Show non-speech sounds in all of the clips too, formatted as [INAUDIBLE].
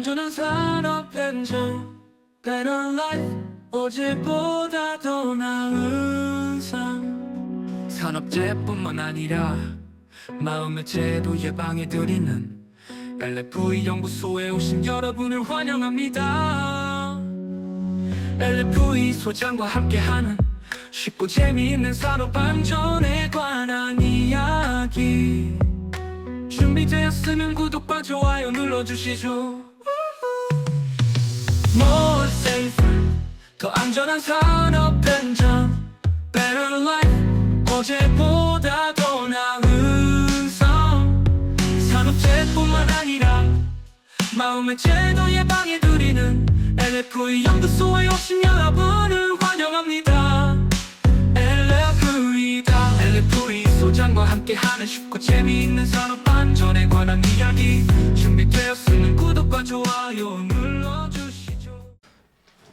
안전한 산업 현장 Better life 어제보다 더 나은 삶. 산업재뿐만 아니라 마음의 제도 예방에 드리는 LFE 연구소에 오신 여러분을 환영합니다. LFE 소장과 함께하는 쉽고 재미있는 산업 안전에 관한 이야기. 준비되었으면 구독과 좋아요 눌러주시죠 More safer 더 안전한 산업 현장. Better life. 어제보다 더 나은 삶. 산업재뿐만 아니라 마음의 제도 예방에 드리는 LFE 연구소에 오신 여러분을 환영합니다. LFE다. LFE 소장과 함께하는 쉽고 재미있는 산업 안전에 관한 이야기 준비되었으면 구독과 좋아요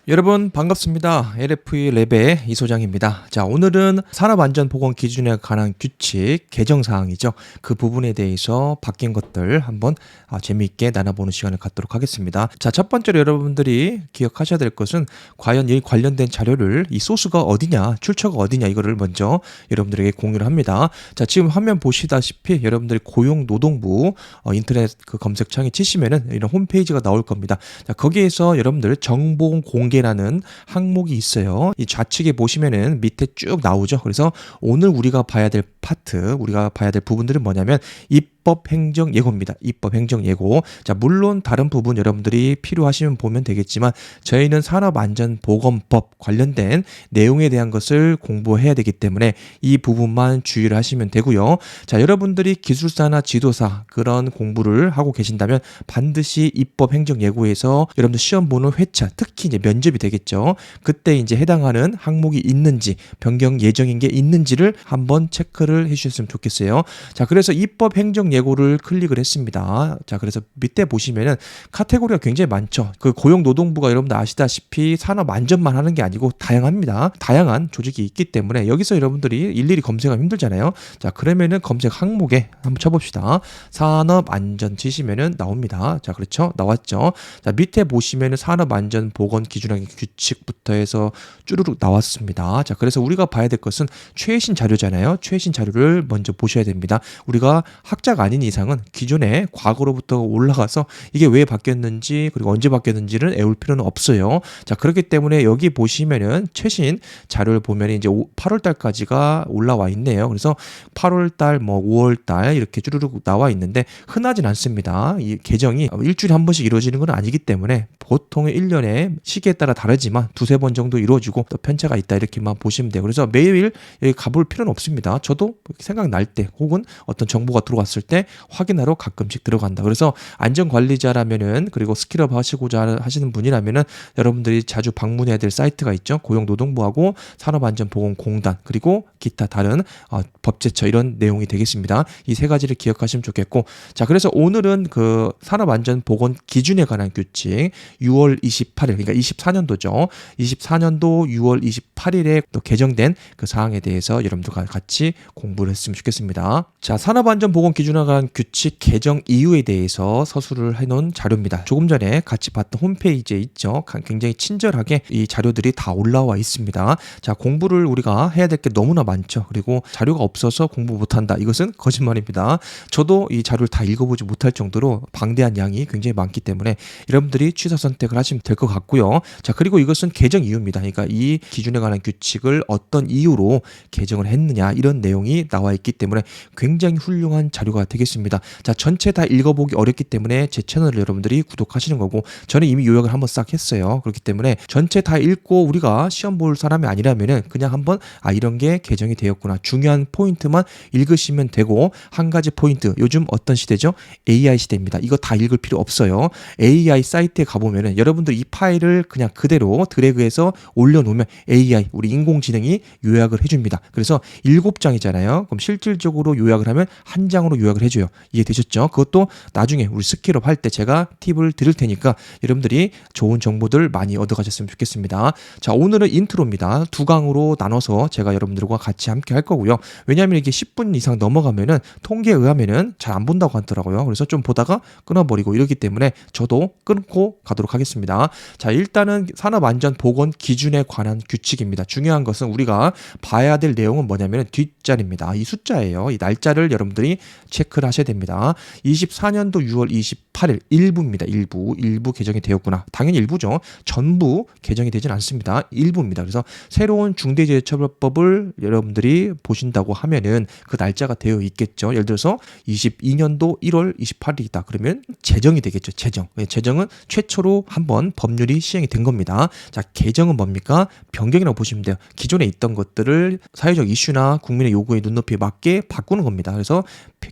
여러분 반갑습니다. LFE 랩의 이소장입니다. 자 오늘은 산업안전보건 기준에 관한 규칙 개정 사항이죠. 그 부분에 대해서 바뀐 것들 한번 아, 재미있게 나눠보는 시간을 갖도록 하겠습니다. 자 첫 번째로 여러분들이 기억하셔야 될 것은 과연 이 관련된 자료를 이 소스가 어디냐, 출처가 어디냐 이거를 먼저 여러분들에게 공유를 합니다. 자 지금 화면 보시다시피 여러분들이 고용노동부 어, 인터넷 그 검색창에 치시면은 이런 홈페이지가 나올 겁니다. 자 거기에서 여러분들 정보 공개 라는 항목이 있어요. 이 좌측에 보시면은 밑에 쭉 나오죠. 그래서 오늘 우리가 봐야 될 파트, 우리가 봐야 될 부분들은 뭐냐면 입법 행정 예고입니다. 입법 행정 예고. 자, 물론 다른 부분 여러분들이 필요하시면 보면 되겠지만 저희는 산업안전보건법 관련된 내용에 대한 것을 공부해야 되기 때문에 이 부분만 주의를 하시면 되고요. 자, 여러분들이 기술사나 지도사 그런 공부를 하고 계신다면 반드시 입법 행정 예고에서 여러분들 시험 보는 회차, 특히 이제 면접이 되겠죠. 그때 이제 해당하는 항목이 있는지 변경 예정인 게 있는지를 한번 체크를 해 주셨으면 좋겠어요. 자, 그래서 입법 행정 예고 를 클릭을 했습니다. 자, 그래서 밑에 보시면은 카테고리가 굉장히 많죠. 그 고용노동부가 여러분들 아시다시피 산업 안전만 하는 게 아니고 다양합니다. 다양한 조직이 있기 때문에 여기서 여러분들이 일일이 검색하면 힘들잖아요. 자, 그러면은 검색 항목에 한번 쳐봅시다. 산업 안전 치시면은 나옵니다. 자, 그렇죠. 나왔죠. 자, 밑에 보시면은 산업 안전 보건 기준항 규칙부터 해서 쭈루룩 나왔습니다. 자, 그래서 우리가 봐야 될 것은 최신 자료잖아요. 최신 자료를 먼저 보셔야 됩니다. 우리가 학자가 아닌 이상은 기존에 과거로부터 올라가서 이게 왜 바뀌었는지 그리고 언제 바뀌었는지를 애울 필요는 없어요. 자, 그렇기 때문에 여기 보시면은 최신 자료를 보면 이제 8월 달까지가 올라와 있네요. 그래서 8월 달, 뭐 5월 달 이렇게 쭈루룩 나와 있는데 흔하진 않습니다. 이 개정이 일주일에 한 번씩 이루어지는 건 아니기 때문에 보통 1년에 시기에 따라 다르지만 두세 번 정도 이루어지고 또 편차가 있다 이렇게만 보시면 돼요. 그래서 매일 여기 가볼 필요는 없습니다. 저도 생각날 때 혹은 어떤 정보가 들어왔을 때 확인하러 가끔씩 들어간다. 그래서 안전 관리자라면은 그리고 스킬업 하시고자 하시는 분이라면은 여러분들이 자주 방문해야 될 사이트가 있죠. 고용노동부하고 산업안전보건공단 그리고 기타 다른 어, 법제처 이런 내용이 되겠습니다. 이 세 가지를 기억하시면 좋겠고 자 그래서 오늘은 그 산업안전보건 기준에 관한 규칙 6월 28일 그러니까 24년도죠. 24년도 6월 28일 에 또 개정된 그 사항에 대해서 여러분들과 같이 공부를 했으면 좋겠습니다. 자 산업안전보건 기준에 관한 규칙 개정 이유에 대해서 서술을 해놓은 자료입니다. 조금 전에 같이 봤던 홈페이지에 있죠. 굉장히 친절하게 이 자료들이 다 올라와 있습니다. 자 공부를 우리가 해야 될 게 너무나 많죠. 그리고 자료가 없어서 공부 못한다. 이것은 거짓말입니다. 저도 이 자료를 다 읽어보지 못할 정도로 방대한 양이 굉장히 많기 때문에 여러분들이 취사 선택을 하시면 될 것 같고요. 자 그리고 이것은 개정 이유입니다. 그러니까 이 기준에 관한 규칙을 어떤 이유로 개정을 했느냐 이런 내용이 나와 있기 때문에 굉장히 훌륭한 자료가 되겠습니다. 자 전체 다 읽어보기 어렵기 때문에 제 채널을 여러분들이 구독하시는 거고 저는 이미 요약을 한번 싹 했어요. 그렇기 때문에 전체 다 읽고 우리가 시험 볼 사람이 아니라면은 그냥 한번 아 이런 게 개정이 되었구나 중요한 포인트만 읽으시면 되고 한 가지 포인트 요즘 어떤 시대죠? AI 시대입니다. 이거 다 읽을 필요 없어요. AI 사이트에 가보면은 여러분들 이 파일을 그냥 그대로 드래그해서 올려놓으면 AI 우리 인공지능이 요약을 해줍니다. 그래서 일곱 장이잖아요. 그럼 실질적으로 요약을 하면 한 장으로 요약을 해줘요. 이해되셨죠? 그것도 나중에 우리 스킬업 할 때 제가 팁을 드릴 테니까 여러분들이 좋은 정보들 많이 얻어가셨으면 좋겠습니다. 자, 오늘은 인트로입니다. 두 강으로 나눠서 제가 여러분들과 같이 함께 할 거고요. 왜냐하면 이게 10분 이상 넘어가면은 통계에 의하면은 잘 안 본다고 하더라고요. 그래서 좀 보다가 끊어버리고 이러기 때문에 저도 끊고 가도록 하겠습니다. 자, 일단은 산업안전보건 기준에 관한 규칙입니다. 중요한 것은 우리가 봐야 될 내용은 뭐냐면 뒷자리입니다. 이 숫자예요. 이 날짜를 여러분들이 체크를 하셔야 됩니다. 24년도 6월 28일 일부입니다. 일부. 일부 개정이 되었구나. 당연히 일부죠. 전부 개정이 되진 않습니다. 일부입니다. 그래서 새로운 중대재해처벌법을 여러분들이 보신다고 하면은 그 날짜가 되어 있겠죠. 예를 들어서 22년도 1월 28일이다. 그러면 제정이 되겠죠. 제정. 예, 제정은 최초로 한번 법률이 시행이 된 겁니다. 자, 개정은 뭡니까? 변경이라고 보시면 돼요. 기존에 있던 것들을 사회적 이슈나 국민의 요구에 눈높이에 맞게 바꾸는 겁니다. 그래서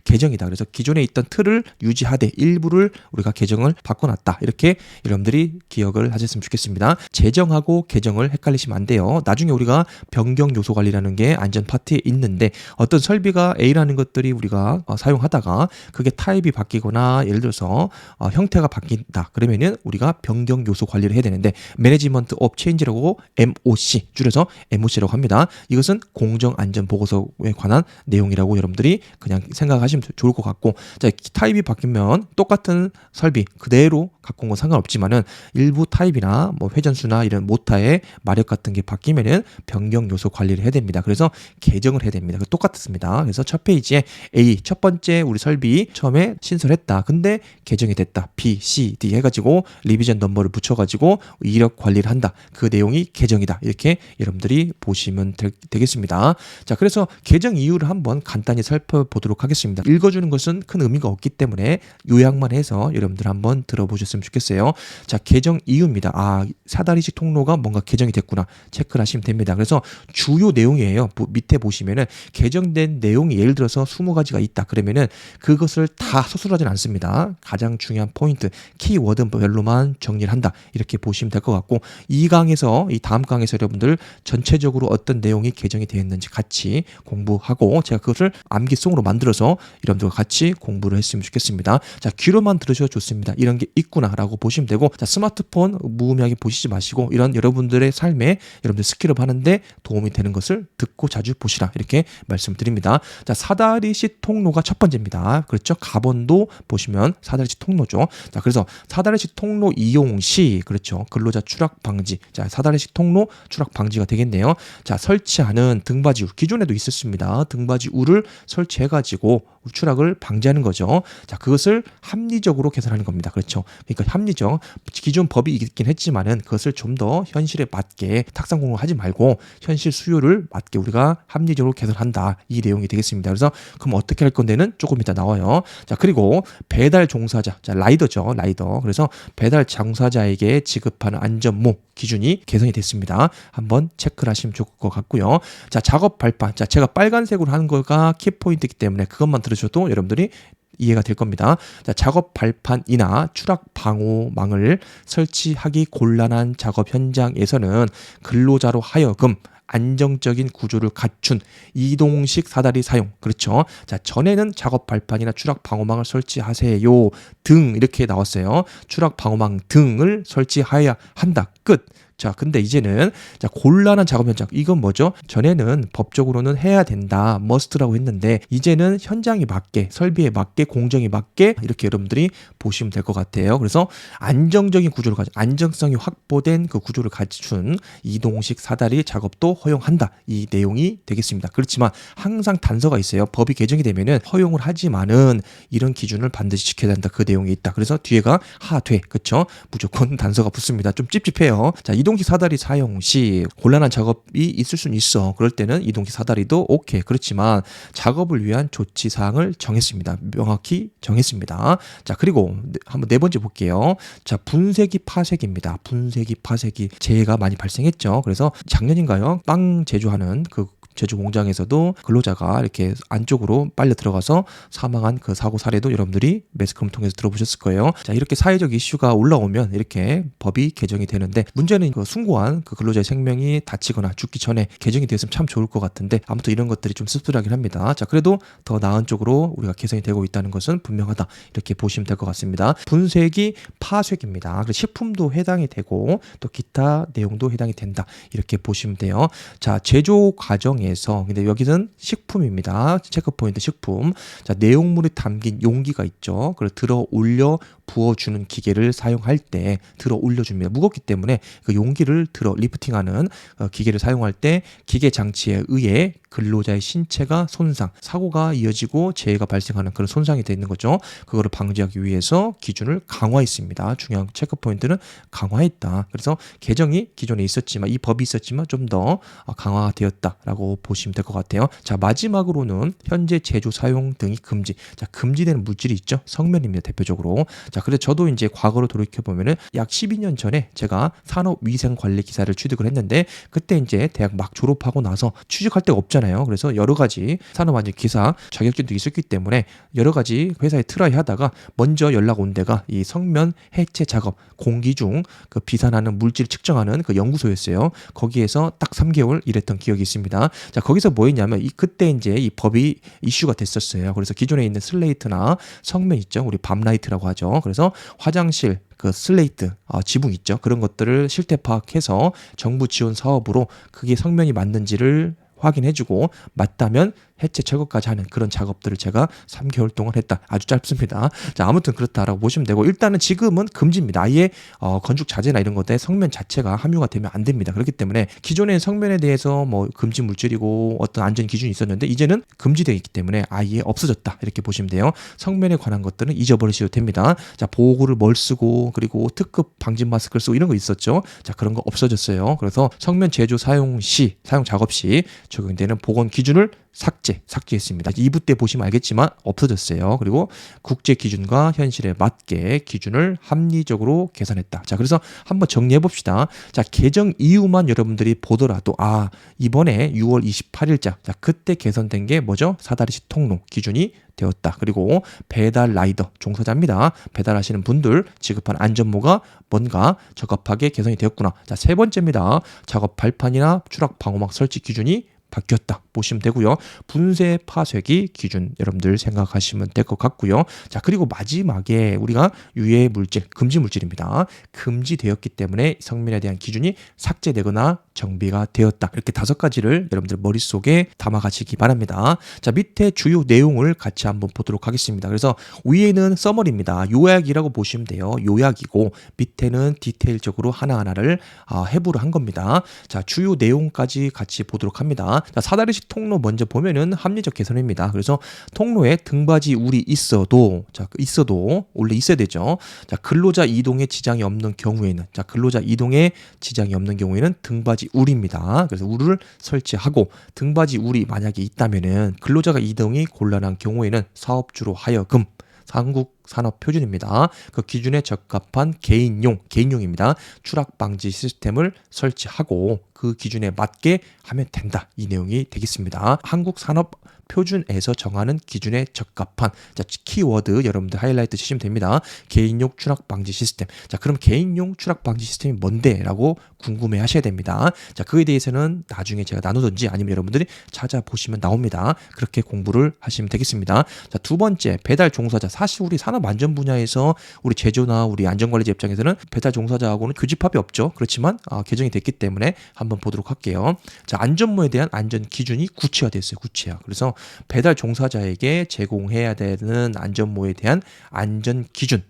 개정이다. 그래서 기존에 있던 틀을 유지하되 일부를 우리가 개정을 바꿔놨다. 이렇게 여러분들이 기억을 하셨으면 좋겠습니다. 제정하고 개정을 헷갈리시면 안 돼요. 나중에 우리가 변경 요소 관리라는 게 안전 파트에 있는데 어떤 설비가 A라는 것들이 우리가 어, 사용하다가 그게 타입이 바뀌거나 예를 들어서 어, 형태가 바뀐다. 그러면은 우리가 변경 요소 관리를 해야 되는데 매니지먼트 업 체인지라고 MOC 줄여서 MOC라고 합니다. 이것은 공정 안전 보고서에 관한 내용이라고 여러분들이 그냥 생각하시면 좋을 것 같고 자 타입이 바뀌면 똑같은 설비 그대로 갖고 온 건 상관없지만은 일부 타입이나 뭐 회전수나 이런 모타의 마력 같은 게 바뀌면은 변경 요소 관리를 해야 됩니다. 그래서 개정을 해야 됩니다. 그 똑같습니다. 그래서 첫 페이지에 A 첫 번째 우리 설비 처음에 신설했다. 근데 개정이 됐다. B, C, D 해가지고 리비전 넘버를 붙여가지고 이력 관리를 한다. 그 내용이 개정이다. 이렇게 여러분들이 보시면 될- 되겠습니다. 자, 그래서 개정 이유를 한번 간단히 살펴보도록 하겠습니다. 읽어주는 것은 큰 의미가 없기 때문에 요약만 해서 여러분들 한번 들어보셨으면 좋겠어요. 자, 개정 이유입니다. 아, 사다리식 통로가 뭔가 개정이 됐구나. 체크를 하시면 됩니다. 그래서 주요 내용이에요. 보- 밑에 보시면은 개정된 내용이 예를 들어서 20가지가 있다. 그러면은 그것을 다 서술하진 않습니다. 가장 중요한 포인트, 키워드별로만 정리를 한다. 이렇게 보시면 될 것 같고 이 강에서 이 다음 강에서 여러분들 전체적으로 어떤 내용이 개정이 되었는지 같이 공부하고 제가 그것을 암기송으로 만들어서 여러분들과 같이 공부를 했으면 좋겠습니다. 자, 귀로만 들으셔도 좋습니다. 이런 게 있구나라고 보시면 되고 자, 스마트폰 무의미하게 보시지 마시고 이런 여러분들의 삶에 여러분들 스킬업 하는데 도움이 되는 것을 듣고 자주 보시라 이렇게 말씀드립니다. 자, 사다리식 통로가 첫 번째입니다. 그렇죠? 가본도 보시면 사다리식 통로죠. 자, 그래서 사다리식 통로 이용 시 그렇죠. 근로자 추락 방지. 자, 사다리식 통로 추락 방지 가 되겠네요. 자, 설치하는 등받이 우 기존에도 있었습니다. 등받이 우를 설치해 가지고 추락을 방지하는 거죠. 자, 그것을 합리적으로 개선하는 겁니다. 그렇죠. 그러니까 합리적 기존 법이 있긴 했지만은 그것을 좀 더 현실에 맞게 탁상 공부하지 말고 현실 수요를 맞게 우리가 합리적으로 개선한다. 이 내용이 되겠습니다. 그래서 그럼 어떻게 할 건데는 조금 이따 나와요. 자, 그리고 배달 종사자. 자, 라이더죠. 라이더. 그래서 배달 종사자에게 지급하는 안전모 기준이 개선이 됐습니다. 한번 체크를 하시면 좋을 것 같고요. 자, 작업 발판. 자, 제가 빨간색으로 하는 거가 키포인트이기 때문에 그것만 들으 셔도 여러분들이 이해가 될 겁니다. 자, 작업 발판이나 추락 방호망을 설치하기 곤란한 작업 현장에서는 근로자로 하여금 안정적인 구조를 갖춘 이동식 사다리 사용. 그렇죠. 자, 전에는 작업 발판이나 추락 방호망을 설치하세요. 등 이렇게 나왔어요. 추락 방호망 등을 설치해야 한다. 끝. 자, 근데 이제는 자, 곤란한 작업 현장. 이건 뭐죠? 전에는 법적으로는 해야 된다. 머스트라고 했는데 이제는 현장에 맞게 설비에 맞게 공정에 맞게 이렇게 여러분들이 보시면 될 것 같아요. 그래서 안정적인 구조를 가진 안정성이 확보된 그 구조를 갖춘 이동식 사다리 작업도 허용한다. 이 내용이 되겠습니다. 그렇지만 항상 단서가 있어요. 법이 개정이 되면은 허용을 하지만은 이런 기준을 반드시 지켜야 된다. 그 내용이 있다. 그래서 뒤에가 하되 그쵸? 무조건 [LAUGHS] 단서가 붙습니다. 좀 찝찝해요. 자, 이동식 사다리 사용 시 곤란한 작업이 있을 수는 있어. 그럴 때는 이동식 사다리도 오케이. 그렇지만 작업을 위한 조치 사항을 정했습니다. 명확히 정했습니다. 자, 그리고 네- 한번 네 번째 볼게요. 자, 분쇄기 파쇄기입니다. 분쇄기 파쇄기 재해가 많이 발생했죠. 그래서 작년인가요? 빵 제조하는 그 제주 공장에서도 근로자가 이렇게 안쪽으로 빨려 들어가서 사망한 그 사고 사례도 여러분들이 매스컴을 통해서 들어보셨을 거예요. 자, 이렇게 사회적 이슈가 올라오면 이렇게 법이 개정이 되는데 문제는 그 숭고한 그 근로자의 생명이 다치거나 죽기 전에 개정이 되었으면 참 좋을 것 같은데 아무튼 이런 것들이 좀 씁쓸하긴 합니다. 자, 그래도 더 나은 쪽으로 우리가 개선이 되고 있다는 것은 분명하다. 이렇게 보시면 될 것 같습니다. 분쇄기 파쇄기입니다. 그래서 식품도 해당이 되고 또 기타 내용도 해당이 된다. 이렇게 보시면 돼요. 자, 제조 과정에 서 근데 여기는 식품입니다. 체크 포인트 식품. 자, 내용물이 담긴 용기가 있죠. 그걸 들어 올려 부어주는 기계를 사용할 때 들어 올려줍니다. 무겁기 때문에 그 용기를 들어 리프팅하는 어, 기계를 사용할 때 기계 장치에 의해 근로자의 신체가 손상, 사고가 이어지고 재해가 발생하는 그런 손상이 되어 있는 거죠. 그거를 방지하기 위해서 기준을 강화했습니다. 중요한 체크 포인트는 강화했다. 그래서 개정이 기존에 있었지만 이 법이 있었지만 좀 더 강화되었다라고 보시면 될 것 같아요. 자 마지막으로는 현재 제조 사용 등이 금지. 자 금지되는 물질이 있죠. 성면입니다. 대표적으로. 자 그래서 저도 이제 과거로 돌이켜 보면은 약 12년 전에 제가 산업 위생 관리 기사를 취득을 했는데 그때 이제 대학 막 졸업하고 나서 취직할 데가 없잖아요. 그래서 여러 가지 산업 안전 기사 자격증도 있었기 때문에 여러 가지 회사에 트라이 하다가 먼저 연락 온 데가 이 성면 해체 작업 공기 중 그 비산하는 물질 측정하는 그 연구소였어요. 거기에서 딱 3개월 일했던 기억이 있습니다. 자 거기서 뭐였냐면 이 그때 이제 이 법이 이슈가 됐었어요. 그래서 기존에 있는 슬레이트나 성면 있죠. 우리 밤라이트라고 하죠. 그래서 화장실 그 슬레이트, 아, 지붕 있죠. 그런 것들을 실태 파악해서 정부 지원 사업으로 그게 성면이 맞는지를 확인해주고 맞다면 해체 철거까지 하는 그런 작업들을 제가 3개월 동안 했다. 아주 짧습니다. 자 아무튼 그렇다라고 보시면 되고 일단은 지금은 금지입니다. 아예 어, 건축 자재나 이런 것에 성면 자체가 함유가 되면 안 됩니다. 그렇기 때문에 기존의 성면에 대해서 뭐 금지 물질이고 어떤 안전 기준이 있었는데 이제는 금지되어 있기 때문에 아예 없어졌다. 이렇게 보시면 돼요. 성면에 관한 것들은 잊어버리셔도 됩니다. 자 보호구를 뭘 쓰고 그리고 특급 방진 마스크를 쓰고 이런 거 있었죠. 자 그런 거 없어졌어요. 그래서 성면 제조 사용 시 사용 작업 시 적용되는 보건 기준을 삭제, 삭제했습니다. 2부 때 보시면 알겠지만 없어졌어요. 그리고 국제 기준과 현실에 맞게 기준을 합리적으로 계산했다. 자, 그래서 한번 정리해 봅시다. 자, 개정 이후만 여러분들이 보더라도 아, 이번에 6월 28일자. 자, 그때 개선된 게 뭐죠? 사다리식 통로 기준이 되었다. 그리고 배달 라이더 종사자입니다. 배달하시는 분들 지급한 안전모가 뭔가 적합하게 개선이 되었구나. 자, 세 번째입니다. 작업 발판이나 추락 방호막 설치 기준이 바뀌었다 보시면 되고요. 분쇄 파쇄기 기준 여러분들 생각하시면 될 것 같고요. 자 그리고 마지막에 우리가 유해 물질 금지 물질입니다. 금지되었기 때문에 성면에 대한 기준이 삭제되거나 정비가 되었다. 이렇게 다섯 가지를 여러분들 머릿속에 담아 가시기 바랍니다. 자 밑에 주요 내용을 같이 한번 보도록 하겠습니다. 그래서 위에는 서머리입니다. 요약이라고 보시면 돼요. 요약이고 밑에는 디테일적으로 하나하나를 아, 해부를 한 겁니다. 자 주요 내용까지 같이 보도록 합니다. 자, 사다리식 통로 먼저 보면은 합리적 개선입니다. 그래서 통로에 등받이 울이 있어도 자 있어도 원래 있어야 되죠. 자 근로자 이동에 지장이 없는 경우에는 자 근로자 이동에 지장이 없는 경우에는 등받이 울입니다. 그래서 울을 설치하고 등받이 울이 만약에 있다면은 근로자가 이동이 곤란한 경우에는 사업주로 하여금 한국 산업 표준입니다. 그 기준에 적합한 개인용, 개인용입니다. 추락 방지 시스템을 설치하고 그 기준에 맞게 하면 된다. 이 내용이 되겠습니다. 한국 산업 표준에서 정하는 기준에 적합한 자 키워드 여러분들 하이라이트 치시면 됩니다. 개인용 추락 방지 시스템. 자 그럼 개인용 추락 방지 시스템이 뭔데라고 궁금해 하셔야 됩니다. 자 그에 대해서는 나중에 제가 나누든지 아니면 여러분들이 찾아보시면 나옵니다. 그렇게 공부를 하시면 되겠습니다. 자 두 번째 배달 종사자 사실 우리 산업 안전 분야에서 우리 제조나 우리 안전관리자 입장에서는 배달 종사자하고는 교집합이 없죠. 그렇지만 아, 개정이 됐기 때문에 한번 보도록 할게요. 자 안전모에 대한 안전 기준이 구체화됐어요. 구체화. 그래서 배달 종사자에게 제공해야 되는 안전모에 대한 안전 기준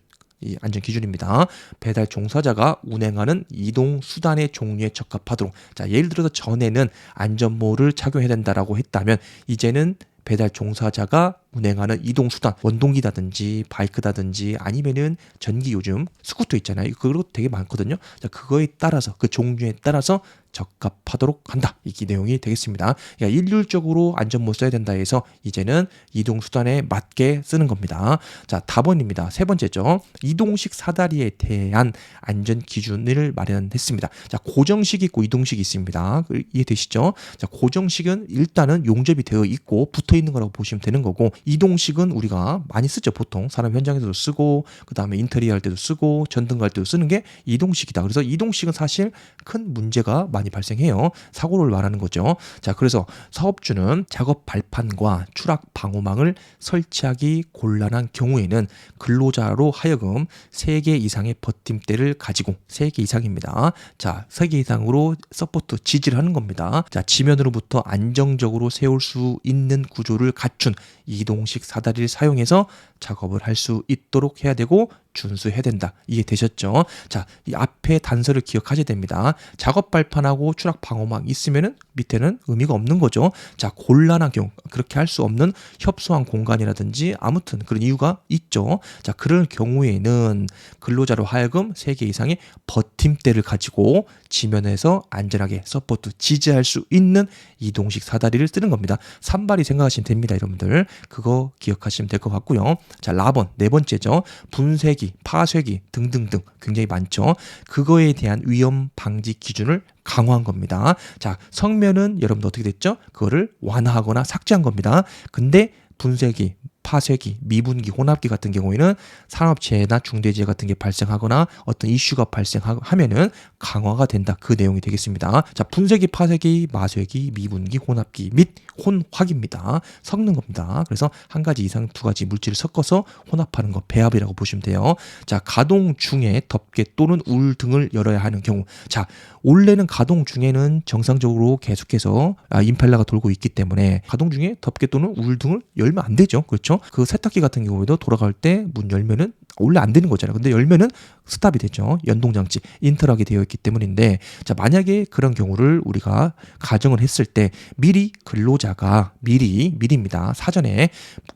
이 안전 기준입니다. 배달 종사자가 운행하는 이동 수단의 종류에 적합하도록. 자, 예를 들어서 전에는 안전모를 착용해야 된다라고 했다면 이제는 배달 종사자가 운행하는 이동 수단 원동기다든지 바이크다든지 아니면은 전기 요즘 스쿠터 있잖아요. 그거 되게 많거든요. 자, 그거에 따라서 그 종류에 따라서 적합하도록 한다. 이 내용이 되겠습니다. 그러니까 일률적으로 안전모 써야 된다 해서 이제는 이동 수단에 맞게 쓰는 겁니다. 자, 답원입니다. 세 번째죠. 이동식 사다리에 대한 안전 기준을 마련했습니다. 자, 고정식 있고 이동식 있습니다. 그 이해되시죠? 자, 고정식은 일단은 용접이 되어 있고 붙어 있는 거라고 보시면 되는 거고 이동식은 우리가 많이 쓰죠. 보통 사람 현장에서도 쓰고 그다음에 인테리어 할 때도 쓰고 전등 갈 때도 쓰는 게 이동식이다. 그래서 이동식은 사실 큰 문제가 많이 발생해요. 사고를 말하는 거죠. 자, 그래서 사업주는 작업 발판과 추락 방호망을 설치하기 곤란한 경우에는 근로자로 하여금 3개 이상의 버팀대를 가지고 3개 이상입니다. 자, 3개 이상으로 서포트 지지를 하는 겁니다. 자, 지면으로부터 안정적으로 세울 수 있는 구조를 갖춘 이동식 사다리를 사용해서 작업을 할 수 있도록 해야 되고 준수해야 된다. 이해되셨죠? 자, 이 앞에 단서를 기억하셔야 됩니다. 작업 발판하고 추락 방어막 있으면은 밑에는 의미가 없는 거죠. 자, 곤란한 경우 그렇게 할 수 없는 협소한 공간이라든지 아무튼 그런 이유가 있죠. 자, 그럴 경우에는 근로자로 하여금 3개 이상의 버팀대를 가지고 지면에서 안전하게 서포트 지지할 수 있는 이동식 사다리를 쓰는 겁니다. 산발이 생각하시면 됩니다, 여러분들. 그거 기억하시면 될 것 같고요. 자, 라번 네 번째죠. 분쇄기, 파쇄기 등등등 굉장히 많죠. 그거에 대한 위험 방지 기준을 강화한 겁니다. 자, 성면은 여러분들 어떻게 됐죠? 그거를 완화하거나 삭제한 겁니다. 근데 분쇄기, 파쇄기, 미분기, 혼합기 같은 경우에는 산업재해나 중대재해 같은 게 발생하거나 어떤 이슈가 발생하면은 강화가 된다. 그 내용이 되겠습니다. 자, 분쇄기, 파쇄기, 마쇄기, 미분기, 혼합기 및 혼화기입니다. 섞는 겁니다. 그래서 한 가지 이상 두 가지 물질을 섞어서 혼합하는 거 배합이라고 보시면 돼요. 자, 가동 중에 덮개 또는 울 등을 열어야 하는 경우. 자, 원래는 가동 중에는 정상적으로 계속해서 아, 임펠러가 돌고 있기 때문에 가동 중에 덮개 또는 울 등을 열면 안 되죠. 그렇죠? 그 세탁기 같은 경우에도 돌아갈 때 문 열면은 원래 안 되는 거잖아요. 근데 열면은 스탑이 되죠. 연동장치 인터락이 되어 있기 때문인데 자 만약에 그런 경우를 우리가 가정을 했을 때 미리 근로자가 미리 미리입니다. 사전에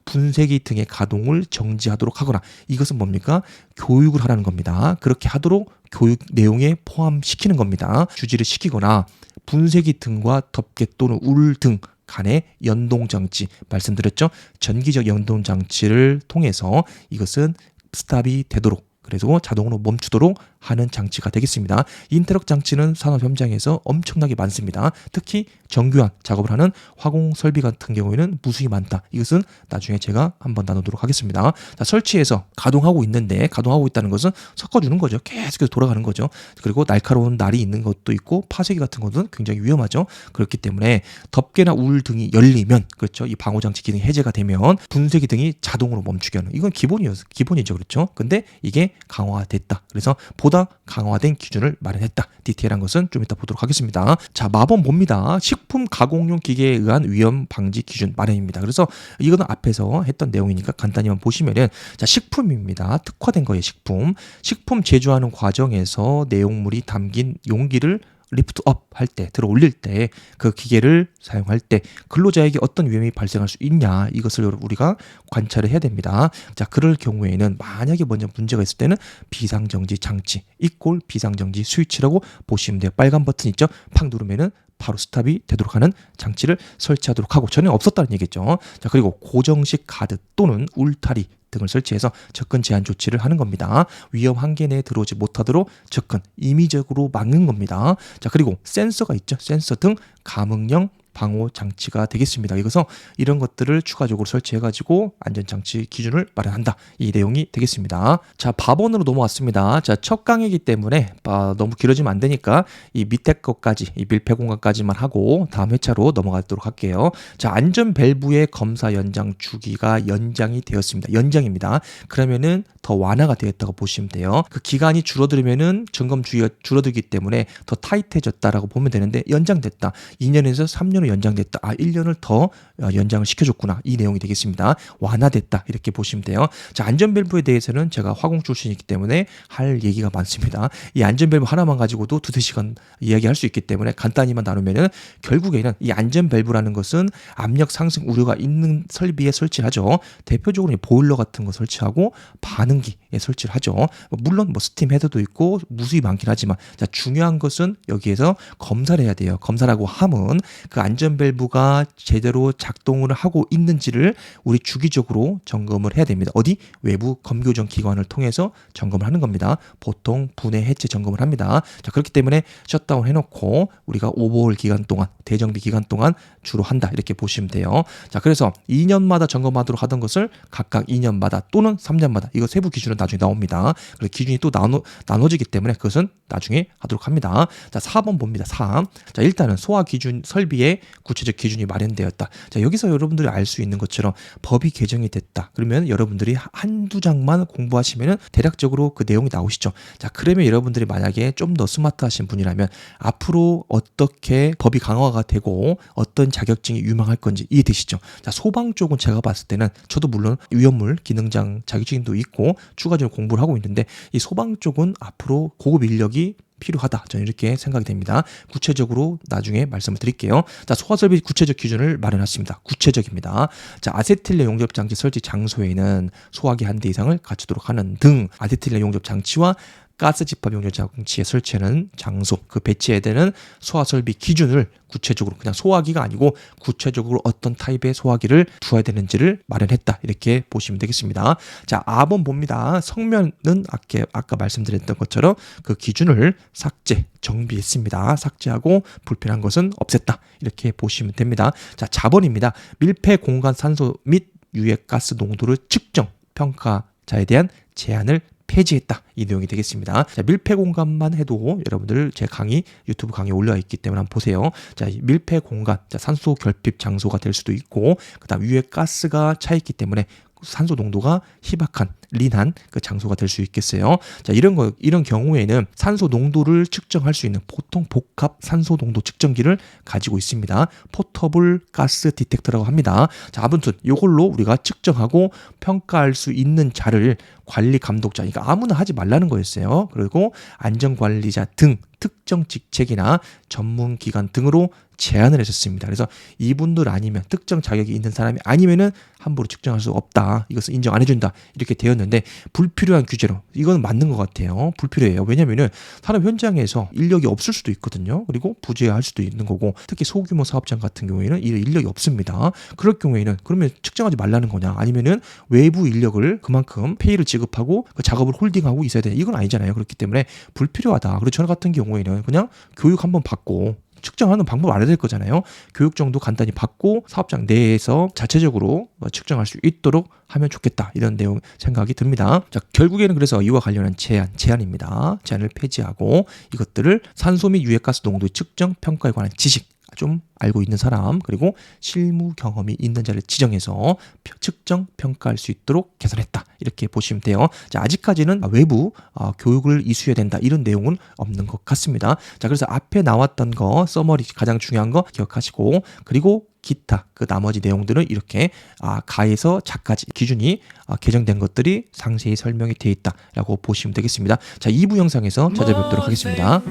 분쇄기 등의 가동을 정지하도록 하거나 이것은 뭡니까 교육을 하라는 겁니다. 그렇게 하도록 교육 내용에 포함시키는 겁니다. 주지를 시키거나 분쇄기 등과 덮개 또는 울 등 간의 연동 장치 말씀드렸죠. 전기적 연동 장치를 통해서 이것은 스탑이 되도록 그래서 자동으로 멈추도록 하는 장치가 되겠습니다. 인터럭 장치는 산업 현장에서 엄청나게 많습니다. 특히 정교한 작업을 하는 화공 설비 같은 경우에는 무수히 많다. 이것은 나중에 제가 한번 나누도록 하겠습니다. 자, 설치해서 가동하고 있는데 가동하고 있다는 것은 섞어주는 거죠. 계속해서 돌아가는 거죠. 그리고 날카로운 날이 있는 것도 있고 파쇄기 같은 것은 굉장히 위험하죠. 그렇기 때문에 덮개나 울 등이 열리면 그렇죠. 이 방호 장치 기능이 해제가 되면 분쇄기 등이 자동으로 멈추게 하는 이건 기본이었 기본이죠. 그렇죠. 근데 이게 강화됐다. 그래서 보다 강화된 기준을 마련했다. 디테일한 것은 좀 이따 보도록 하겠습니다. 자, 마법 뭡니다. 식품 가공용 기계에 의한 위험 방지 기준 마련입니다. 그래서 이거는 앞에서 했던 내용이니까 간단히만 보시면은 자, 식품입니다. 특화된 거예요, 식품. 식품 제조하는 과정에서 내용물이 담긴 용기를 리프트 업 할 때, 들어 올릴 때, 그 기계를 사용할 때, 근로자에게 어떤 위험이 발생할 수 있냐, 이것을 우리가 관찰을 해야 됩니다. 자, 그럴 경우에는 만약에 먼저 문제가 있을 때는 비상정지 장치, 이꼴 비상정지 스위치라고 보시면 돼요. 빨간 버튼 있죠? 팍 누르면은 바로 스탑이 되도록 하는 장치를 설치하도록 하고 전혀 없었다는 얘기죠. 자, 그리고 고정식 가드 또는 울타리 등을 설치해서 접근 제한 조치를 하는 겁니다. 위험 한계 내에 들어오지 못하도록 접근 임의적으로 막는 겁니다. 자, 그리고 센서가 있죠. 센서 등 감응형 방호 장치가 되겠습니다. 그래서 이런 것들을 추가적으로 설치해 가지고 안전 장치 기준을 마련한다. 이 내용이 되겠습니다. 자, 밥원으로 넘어왔습니다. 자, 첫 강의이기 때문에 아, 너무 길어지면 안 되니까 이 밑에 것까지 이 밀폐 공간까지만 하고 다음 회차로 넘어가도록 할게요. 자, 안전 밸브의 검사 연장 주기가 연장이 되었습니다. 연장입니다. 그러면은 더 완화가 되었다고 보시면 돼요. 그 기간이 줄어들면은 점검 주기가 줄어들기 때문에 더 타이트해졌다라고 보면 되는데 연장됐다. 2년에서 3년으로 연장됐다. 아, 1년을 더 어, 연장을 시켜줬구나. 이 내용이 되겠습니다. 완화됐다. 이렇게 보시면 돼요. 자, 안전밸브에 대해서는 제가 화공 출신이기 때문에 할 얘기가 많습니다. 이 안전밸브 하나만 가지고도 두세 시간 이야기할 수 있기 때문에 간단히만 나누면은 결국에는 이 안전밸브라는 것은 압력 상승 우려가 있는 설비에 설치하죠. 대표적으로 이 보일러 같은 거 설치하고 반응 자동기에 설치를 하죠. 뭐 물론 뭐 스팀 헤더도 있고 무수히 많긴 하지만 자 중요한 것은 여기에서 검사를 해야 돼요. 검사라고 함은 그 안전 밸브가 제대로 작동을 하고 있는지를 우리 주기적으로 점검을 해야 됩니다. 어디 외부 검교정 기관을 통해서 점검을 하는 겁니다. 보통 분해 해체 점검을 합니다. 자 그렇기 때문에 셧다운 해놓고 우리가 오버홀 기간 동안 대정비 기간 동안 주로 한다 이렇게 보시면 돼요. 자 그래서 2년마다 점검하도록 하던 것을 각각 2년마다 또는 3년마다 이거 세부 기준은 나중에 나옵니다. 그리고 기준이 또 나눠 나눠지기 때문에 그것은 나중에 하도록 합니다. 자 4번 봅니다. 3. 자 일단은 소화 기준 설비의 구체적 기준이 마련되었다. 자 여기서 여러분들이 알 수 있는 것처럼 법이 개정이 됐다. 그러면 여러분들이 한두 장만 공부하시면은 대략적으로 그 내용이 나오시죠. 자 그러면 여러분들이 만약에 좀 더 스마트하신 분이라면 앞으로 어떻게 법이 강화가 되고 어떤 자격증이 유망할 건지 이해되시죠? 자 소방 쪽은 제가 봤을 때는 저도 물론 위험물 기능장 자격증도 있고 추가적으로 공부를 하고 있는데 이 소방 쪽은 앞으로 고급 인력이 필요하다. 저는 이렇게 생각이 됩니다. 구체적으로 나중에 말씀을 드릴게요. 자, 소화 설비 구체적 기준을 마련했습니다. 구체적입니다. 자, 아세틸레 용접 장치 설치 장소에는 소화기 한 대 이상을 갖추도록 하는 등 아세틸레 용접 장치와 가스 집합 용접 장치에 설치하는 장소, 그 배치해야 되는 소화 설비 기준을 구체적으로 그냥 소화기가 아니고 구체적으로 어떤 타입의 소화기를 두어야 되는지를 마련했다. 이렇게 보시면 되겠습니다. 자, 4번 봅니다. 성면은 아까, 아까 말씀드렸던 것처럼 그 기준을 삭제, 정비했습니다. 삭제하고 불필요한 것은 없앴다. 이렇게 보시면 됩니다. 자, 자본입니다. 밀폐 공간 산소 및 유해 가스 농도를 측정, 평가 자에 대한 제한을 폐지했다. 이 내용이 되겠습니다. 자, 밀폐 공간만 해도 여러분들 제 강의 유튜브 강의에 올려 있기 때문에 한번 보세요. 자, 이 밀폐 공간, 자, 산소 결핍 장소가 될 수도 있고 그다음 위에 가스가 차 있기 때문에 산소 농도가 희박한 린한 그 장소가 될 수 있겠어요. 자, 이런 거 이런 경우에는 산소 농도를 측정할 수 있는 보통 복합 산소 농도 측정기를 가지고 있습니다. 포터블 가스 디텍터라고 합니다. 자, 아무튼 이걸로 우리가 측정하고 평가할 수 있는 자를 관리 감독자, 그러니까 아무나 하지 말라는 거였어요. 그리고 안전 관리자 등 특정 직책이나 전문 기관 등으로 제한을 했었습니다. 그래서 이분들 아니면 특정 자격이 있는 사람이 아니면은 함부로 측정할 수 없다. 이것을 인정 안 해준다. 이렇게 되었는데 불필요한 규제로 이건 맞는 것 같아요. 불필요해요. 왜냐면은 산업 현장에서 인력이 없을 수도 있거든요. 그리고 부재할 수도 있는 거고 특히 소규모 사업장 같은 경우에는 이 인력이 없습니다. 그럴 경우에는 그러면 측정하지 말라는 거냐? 아니면은 외부 인력을 그만큼 페이를 지급하고 그 작업을 홀딩하고 있어야 되냐? 이건 아니잖아요. 그렇기 때문에 불필요하다. 그리고 저는 같은 경우에는 그냥 교육 한번 받고 측정하는 방법 알아야 될 거잖아요. 교육 정도 간단히 받고 사업장 내에서 자체적으로 측정할 수 있도록 하면 좋겠다. 이런 내용 생각이 듭니다. 자, 결국에는 그래서 이와 관련한 제한, 제한입니다. 제한을 폐지하고 이것들을 산소 및 유해가스 농도의 측정, 평가에 관한 지식 좀 알고 있는 사람 그리고 실무 경험이 있는 자를 지정해서 펴- 측정 평가할 수 있도록 개선했다 이렇게 보시면 돼요. 자 아직까지는 외부 어, 교육을 이수해야 된다 이런 내용은 없는 것 같습니다. 자 그래서 앞에 나왔던 거 서머리 가장 중요한 거 기억하시고 그리고 기타 그 나머지 내용들은 이렇게 아, 가에서 자까지 기준이 아, 개정된 것들이 상세히 설명이 되어 있다라고 보시면 되겠습니다. 자 2부 영상에서 찾아뵙도록 하겠습니다.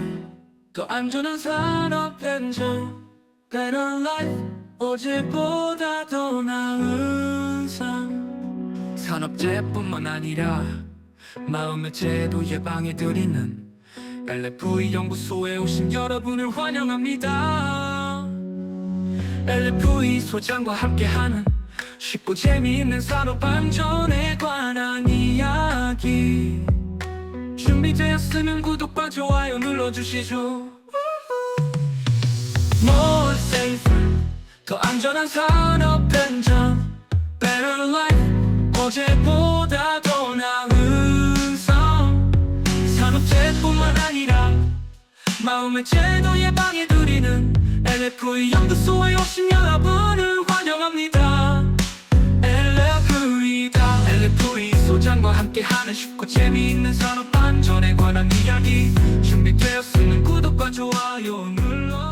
산업 현장 Better life 어제보다 더 나은 삶. 산업재뿐만 아니라 마음의 제도 예방에 드리는 LFE 연구소에 오신 여러분을 환영합니다. LFE 소장과 함께하는 쉽고 재미있는 산업 안전에 관한 이야기. 준비되었으면 구독과 좋아요 눌러주시죠 Safer 더 안전한 산업 현장 Better life 어제보다 더 나은 삶. 산업재뿐만 아니라 마음의 제도 예방에 드리는 LFE 연구소에 오신 여러분을 환영합니다. LFE다. LFE 소장과 함께하는 쉽고 재미있는 산업 안전에 관한 이야기 준비되었으면 구독과 좋아요 눌러